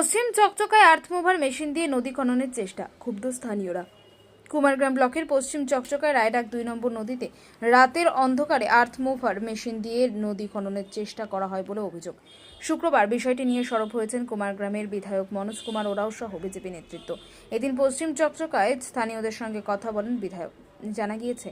পশ্চিম চকচকায় earth mover machine দিয়ে নদী খননের চেষ্টা, ক্ষুব্ধ স্থানীয়রা। কুমারগ্রাম ব্লকের পশ্চিম চকচকায় রায়ডাক দুই নম্বর নদীতে রাতের অন্ধকারে আর্থ মুভার মেশিন দিয়ে নদী খননের চেষ্টা করা হয় বলে অভিযোগ। শুক্রবার বিষয়টি নিয়ে সরব হয়েছেন কুমারগ্রামের বিধায়ক মনোজ কুমার ওরাও সহ বিজেপি নেতৃত্ব। এদিন পশ্চিম চকচকায় স্থানীয়দের সঙ্গে কথা বলেন বিধায়ক। জানা গিয়েছে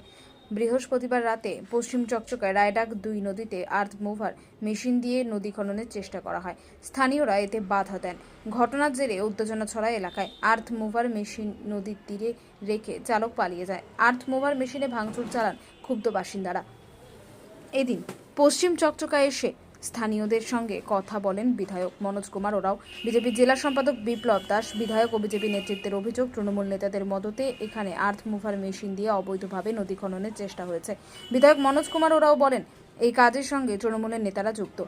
বৃহস্পতিবার রাতে পশ্চিম চকচকায় রায়ডাক দুই নদীতে আর্থ মুভার মেশিন দিয়ে নদী খননের চেষ্টা করা হয়। স্থানীয়রা এতে বাধা দেন। ঘটনার জেরে উত্তেজনা ছড়া এলাকায়। আর্থ মুভার মেশিন নদীর তীরে রেখে চালক পালিয়ে যায়। আর্থ মুভার মেশিনে ভাঙচুর চালান ক্ষুব্ধ বাসিন্দারা। এদিন পশ্চিম চকচকায় এসে স্থানীয়দের সঙ্গে কথা বলেন বিধায়ক মনোজ কুমার ওরাও। বিজেপি জেলা সম্পাদক বিপ্লব দাস, বিধায়ক ও বিজেপি নেতৃত্বের অভিযোগ, তৃণমূল নেতাদের মদতে এখানে আর্থ মুভার মেশিন দিয়ে অবৈধভাবে নদী খননের চেষ্টা হয়েছে। বিধায়ক মনোজ কুমার ওরাও বলেন, এই কাজের সঙ্গে তৃণমূলের নেতারা যুক্ত।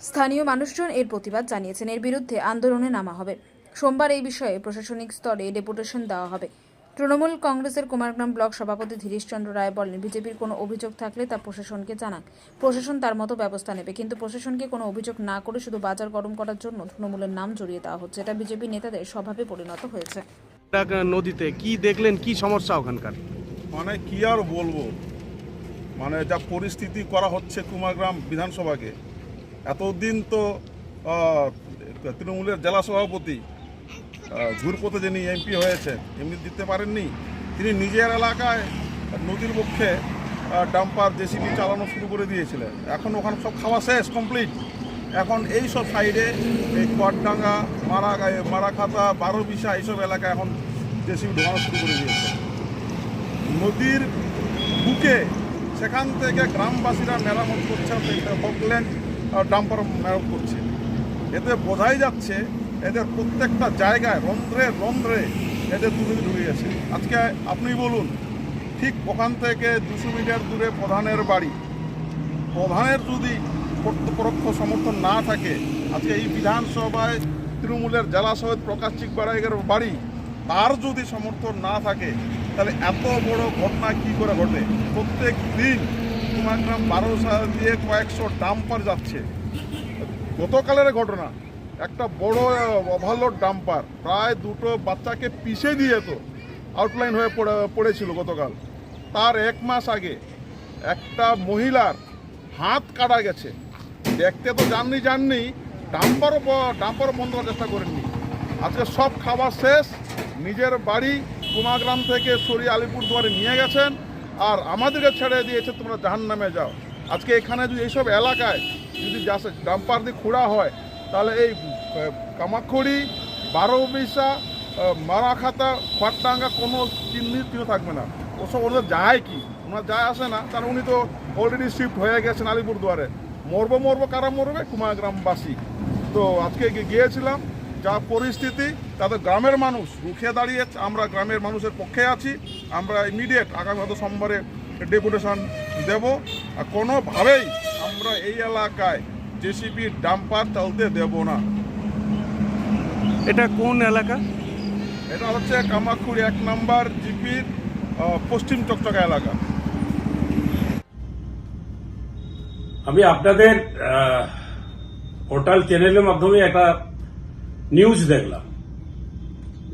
স্থানীয় মানুষজন এর প্রতিবাদ জানিয়েছেন। এর বিরুদ্ধে আন্দোলনে নামা হবে। সোমবার এই বিষয়ে প্রশাসনিক স্তরে ডেপুটেশন দেওয়া হবে। তৃণমূল কংগ্রেসের কুমারগ্রাম ব্লক সভাপতি ধীরেশ চন্দ্র রায় বলেন বিজেপির কোনো অভিযোগ থাকলে তা প্রশাসনকে জানান। প্রশাসন তার মতো ব্যবস্থা নেবে কিন্তু প্রশাসনকে কোনো অভিযোগ না করে শুধু বাজার গরম করার জন্য তৃণমূলের নাম জড়িয়ে দেওয়া হচ্ছে। এটা বিজেপি নেতাদের স্বভাবে পরিণত হয়েছে। নদীতে কি দেখলেন কি সমস্যা ওখানকার? মানে কি আর বলব? মানে যা পরিস্থিতি করা হচ্ছে কুমারগ্রাম বিধানসভাকে এতদিন তো তৃণমূলের জেলা সভাপতি ঘুরপথে যিনি এমপি হয়েছে এমনি দিতে পারেননি, তিনি নিজের এলাকায় নদীর পক্ষে ডাম্পার, জেসিবি চালানো শুরু করে দিয়েছিলেন। এখন ওখানে সব খাওয়া শেষ কমপ্লিট এখন এই সব সাইডে এই কোয়ারডাঙ্গা মারা মারাখাতা বারো বিশা এইসব এলাকায় এখন জেসিবি ঢোকানো শুরু করে দিয়েছে। নদীর বুকে সেখান থেকে গ্রামবাসীরা মেরামত করছে ফকল্যান্ড ডাম্পার মেরামত করছে। এতে বোঝাই যাচ্ছে এদের প্রত্যেকটা জায়গায় রন্ধ্রে রন্ধ্রে এদের দুর্নীতি ঢুকে গেছে। আজকে আপনি বলুন, ঠিক ওখান থেকে দুশো মিটার দূরে প্রধানের বাড়ি। প্রধানের যদি পরোক্ষ সমর্থন না থাকে, আজকে এই বিধানসভায় তৃণমূলের জেলা সহিত প্রকাশ চিকবাড়াইয়ের বাড়ি, তার যদি সমর্থন না থাকে, তাহলে এত বড় ঘটনা কি করে ঘটে? প্রত্যেক দিন কুমারগ্রাম বারো সাল দিয়ে কয়েকশো ডাম্পার যাচ্ছে। গতকালের ঘটনা একটা বড় ওভারলোড ডাম্পার প্রায় দুটো বাচ্চাকে পিষে দিয়ে তো আউটলাইন হয়ে পড়ে, পড়েছিল গতকাল। তার এক মাস আগে একটা মহিলার হাত কাটা গেছে। দেখতে তো জাননি জাননি ডাম্পারও ডাম্পারও বন্ধ করার চেষ্টা করেননি। আজকে সব খাবার শেষ, নিজের বাড়ি কুমাগ্রাম থেকে সরিয়ে আলিপুরদুয়ারে নিয়ে গেছেন, আর আমাদেরকে ছেড়ে দিয়েছে তোমরা জাহান নামে যাও। আজকে এখানে যদি এইসব এলাকায় যদি ডাম্পার দিয়ে খোঁড়া হয় তাহলে এই কামাখড়ি বারো বিশা মারাখাতা খড়ডাঙ্গা কোনো চিহ্নিত থাকবে না। ওসব ওদের যায় কি? ওনার যায় আসে না। কারণ উনি তো অলরেডি শিফট হয়ে গেছেন আলিপুরদুয়ারে। মরবো মরবো, কারা মরবে? কুমারগ্রামবাসী। তো আজকে গিয়েছিলাম, যা পরিস্থিতি তাদের গ্রামের মানুষ রুখে দাঁড়িয়ে, আমরা গ্রামের মানুষের পক্ষে আছি। আমরা ইমিডিয়েট আগামী হয়তো সোমবারে ডেপুটেশন দেব। আর কোনোভাবেই আমরা এই এলাকায় জেসিবি ডাম্পার চলতে দেব না। এটা কোন এলাকা? এটা হচ্ছে কামাখুড়ি এক নম্বর জিপির পশ্চিম চকচকা এলাকা। আমি আপনাদের পোর্টাল চ্যানেলের মাধ্যমে একটা নিউজ দেখলাম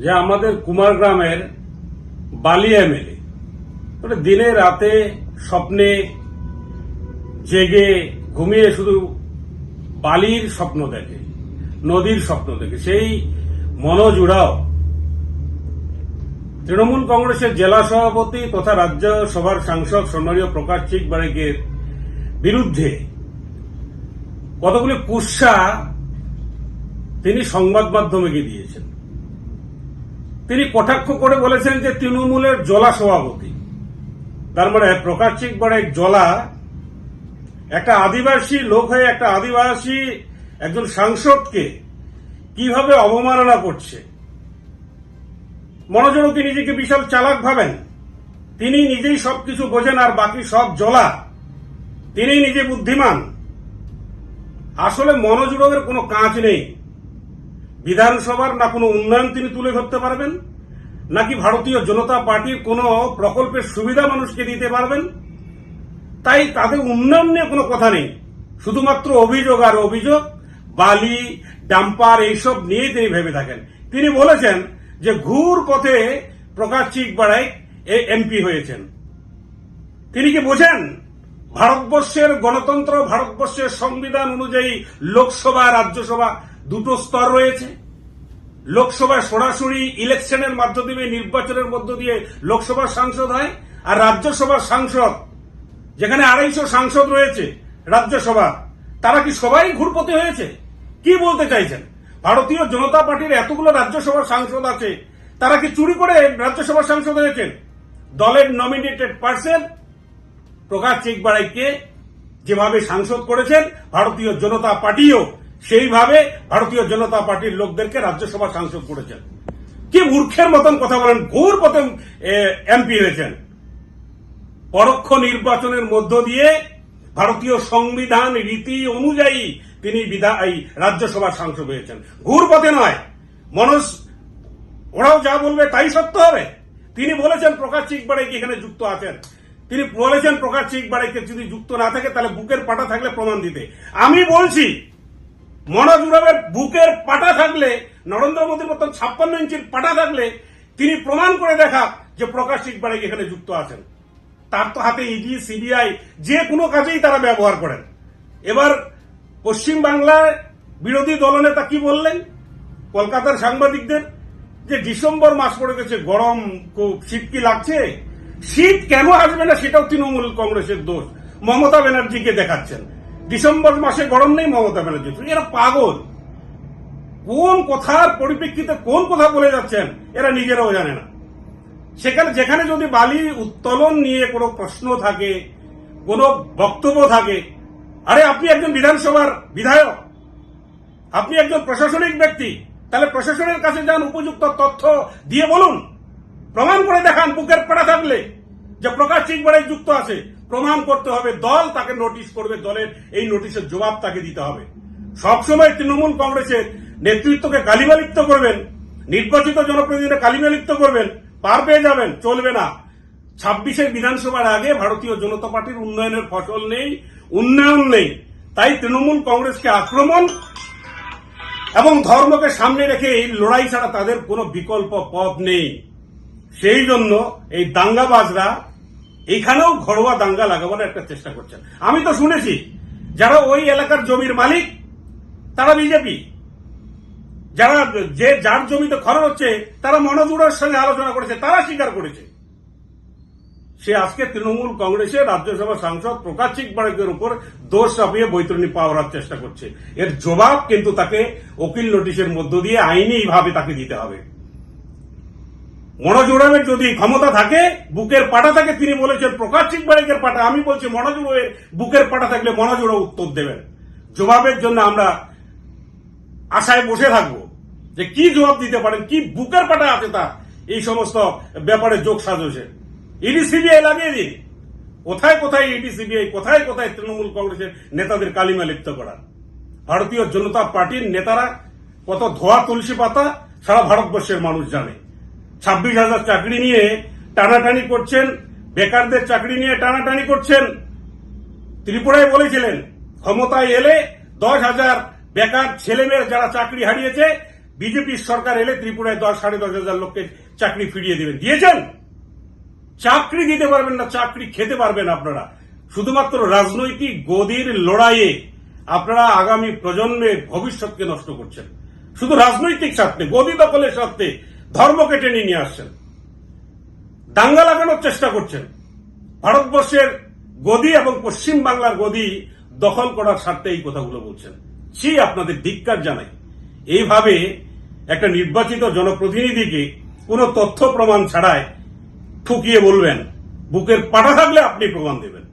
যে আমাদের কুমার গ্রামের বালি এমএলএ মানে দিনে রাতে স্বপ্নে জেগে ঘুমিয়ে শুধু বালির স্বপ্ন দেখে, নদীর স্বপ্ন দেখে। সেই মনোজুড়াও তৃণমূল কংগ্রেসের জেলা সভাপতি তথা রাজ্য সভার সাংসদ সম্মানীয় প্রকাশ চিক বারেকের বিরুদ্ধে কতগুলি কুৎসা তিনি সংবাদ মাধ্যমকে দিয়েছেন। তিনি কটাক্ষ করে বলেছেন যে তৃণমূলের জলা সভাপতি, তার মানে প্রকাশ চিক বারেক জলা একটা আদিবাসী লোক হয়ে একটা আদিবাসী একজন সাংসদকে কীভাবে অবমাননা করছে? মনোজনও কি নিজেকে বিশাল চালাক ভাবেন। তিনি নিজেই সবকিছু বোঝেন আর বাকি সব জলা। তিনি নিজে বুদ্ধিমান। আসলে মনোজুড়ের কোনো কাজ নেই। বিধানসভার না কোনো উন্নয়ন তিনি তুলে ধরতে পারবেন, নাকি ভারতীয় জনতা পার্টির কোনো প্রকল্পের সুবিধা মানুষকে দিতে পারবেন? তাই তাদের উন্নয়ন নিয়ে কোনো কথা নেই। শুধুমাত্র অভিযোগ আর অভিযোগ, বালি, ডাম্পার এইসব নিয়ে তিনি ভেবে থাকেন। তিনি বলেছেন যে ঘুর পথে প্রকাশ চিকবাড়াই এমপি হয়েছেন। তিনি কি বোঝেন? ভারতবর্ষের গণতন্ত্র, ভারতবর্ষের সংবিধান অনুযায়ী লোকসভা, রাজ্যসভা দুটো স্তর রয়েছে। লোকসভায় সরাসরি ইলেকশনের মাধ্যমে নির্বাচনের মধ্য দিয়ে লোকসভার সাংসদ হয় আর রাজ্যসভার সাংসদ যেখানে আড়াইশো সাংসদ রয়েছে রাজ্যসভা, তারা কি সবাই ঘুরপথে হয়েছে? কি বলতে চাইছেন? ভারতীয় জনতা পার্টির এতগুলো রাজ্যসভার সাংসদ আছে, তারা কি চুরি করে রাজ্যসভার সাংসদ হয়েছেন? দলের নমিনেটেড পার্সন প্রকাশ চেকবাড়াইকে যেভাবে সাংসদ করেছেন, ভারতীয় জনতা পার্টিও সেইভাবে ভারতীয় জনতা পার্টির লোকদেরকে রাজ্যসভা সাংসদ করেছেন। কি মূর্খের মতন কথা বলেন ঘোর পথে এমপি হয়েছেন। পরোক্ষ নির্বাচনের মধ্য দিয়ে ভারতীয় সংবিধান রীতি অনুযায়ী তিনি বিধা এই রাজ্যসভার সাংসদ হয়েছেন। ঘুর পথে নয়। মনস ওরাও যা বলবে তাই সত্য হবে। তিনি বলেছেন প্রকাশ চিকবাড়াই এখানে যুক্ত আছেন। তিনি বলেছেন প্রকাশ চিকবাড়াইকে যদি যুক্ত না থাকে তাহলে বুকের পাটা থাকলে প্রমাণ দিতে। আমি বলছি, মনোজ উরাবের বুকের পাটা থাকলে, নরেন্দ্র মোদীর মতন ছাপ্পান্ন ইঞ্চির পাটা থাকলে, তিনি প্রমাণ করে দেখা যে প্রকাশ চিকবাড়াই এখানে যুক্ত আছেন। তার তো হাতে ইডি সিবিআই যে কোনো কাজেই তারা ব্যবহার করেন। এবার পশ্চিম বাংলায় বিরোধী দলনেতা কি বললেন? কলকাতার সাংবাদিকদের যে ডিসেম্বর মাস পড়ে গেছে, গরম খুব, শীত কি লাগছে? শীত কেন আসবে না সেটাও তৃণমূল কংগ্রেসের দোষ। মমতা ব্যানার্জিকে দেখাচ্ছেন। ডিসেম্বর মাসে গরম নেই মমতা ব্যানার্জি। এরা পাগল। কোন কথার পরিপ্রেক্ষিতে কোন কথা বলে যাচ্ছেন, এরা নিজেরাও জানে না। সেখানে যেখানে যদি বালি উত্তোলন নিয়ে কোনো প্রশ্ন থাকে, কোনো বক্তব্য থাকে, আরে আপনি একজন বিধানসভার বিধায়ক, আপনি একজন প্রশাসনিক ব্যক্তি, তাহলে প্রশাসনের কাছে যান, উপযুক্ত তথ্য দিয়ে বলুন। প্রমাণ করে দেখান, বুকের পেড়া থাকলে যে প্রকাশ চিকবাড়াই যুক্ত আছে। প্রমাণ করতে হবে, দল তাকে নোটিশ করবে, দলের এই নোটিশের জবাব তাকে দিতে হবে। সবসময় তৃণমূল কংগ্রেসের নেতৃত্বকে গালিমালিপ্ত করবেন, নির্বাচিত জনপ্রতিনিধিরা কালিমালিপ্ত করবেন পার পেয়ে যাবেন, চলবে না। ছাব্বিশের বিধানসভার আগে ভারতীয় জনতা পার্টির উন্নয়নের ফসল নেই, উন্নয়ন নেই। তাই তৃণমূল কংগ্রেসকে আক্রমণ এবং ধর্মকে সামনে রেখে এই লড়াই ছাড়া তাদের কোনো বিকল্প পথ নেই। সেই জন্য এই দাঙ্গাবাজরা এইখানেও ঘরোয়া দাঙ্গা লাগাবার একটা চেষ্টা করছেন। আমি তো শুনেছি, যারা ওই এলাকার জমির মালিক, তারা বিজেপি। যারা যে যার জমিতে খরচ হচ্ছে, তারা মনোজুড়ের সঙ্গে আলোচনা করেছে, তারা স্বীকার করেছে। সে আজকে তৃণমূল কংগ্রেসের রাজ্যসভা সাংসদ প্রকাশ চিকবাড়কের উপর দোষ চাপিয়ে বৈতরণী পাওয়ার চেষ্টা করছে। এর জবাব কিন্তু তাকে উকিল নোটিশের মধ্য দিয়ে আইনিভাবে তাকে দিতে হবে। মনোজোড়ামের যদি ক্ষমতা থাকে, বুকের পাটা থাকে, তিনি বলেছেন, প্রকাশ চিকবাড়িকের পাটা, আমি বলছি মনোজোড়ের বুকের পাটা থাকলে মনোজোড়া উত্তর দেবেন। জবাবের জন্য আমরা আশায় বসে থাকব। যে কি জবাব দিতে পারেন, কি বুকের পাটা আছে তা এই সমস্ত ব্যাপারে যোগ সাজসে ইডি, সিবিআই লাগিয়ে দিন। কোথায় কোথায় ইডি, সিবিআই, কোথায় কোথায় তৃণমূল কংগ্রেসের নেতাদের কালিমা লিপ্ত করা? ভারতীয় জনতা পার্টির নেতারা কত ধোয়া তুলসী পাতা, সারা ভারতবর্ষের মানুষ জানে। ছাব্বিশ হাজার চাকরি নিয়ে টানাটানি করছেন, বেকারদের চাকরি নিয়ে টানাটানি করছেন। ত্রিপুরায় বলেছিলেন, ক্ষমতায় এলে দশ হাজার বেকার ছেলেমেয়ের যারা চাকরি হারিয়েছে বিজেপির সরকার এলে ত্রিপুরায় দশ, সাড়ে দশ হাজার লোককে চাকরি ফিরিয়ে দেবেন। দিয়েছেন? চাকরি দিতে পারবেন না, চাকরি খেতে পারবেন আপনারা। শুধুমাত্র রাজনৈতিক গদির লড়াইয়ে আপনারা আগামী প্রজন্মের ভবিষ্যৎকে নষ্ট করছেন। শুধু রাজনৈতিক স্বার্থে, গদি দখলের স্বার্থে ধর্মকে টেনে নিয়ে আসছেন। দাঙ্গা লাগানোর চেষ্টা করছেন। ভারতবর্ষের গদি এবং পশ্চিম বাংলার গদি দখল করার স্বার্থে এই কথাগুলো বলছেন। ছি, আপনাদের ধিক্কার জানাই। এইভাবে একটা নির্বাচিত জনপ্রতিনিধিকে কোনো তথ্য প্রমাণ ছাড়াই ঠুকিয়ে বলবেন, বুকের পাটা থাকলে আপনি প্রমাণ দেবেন।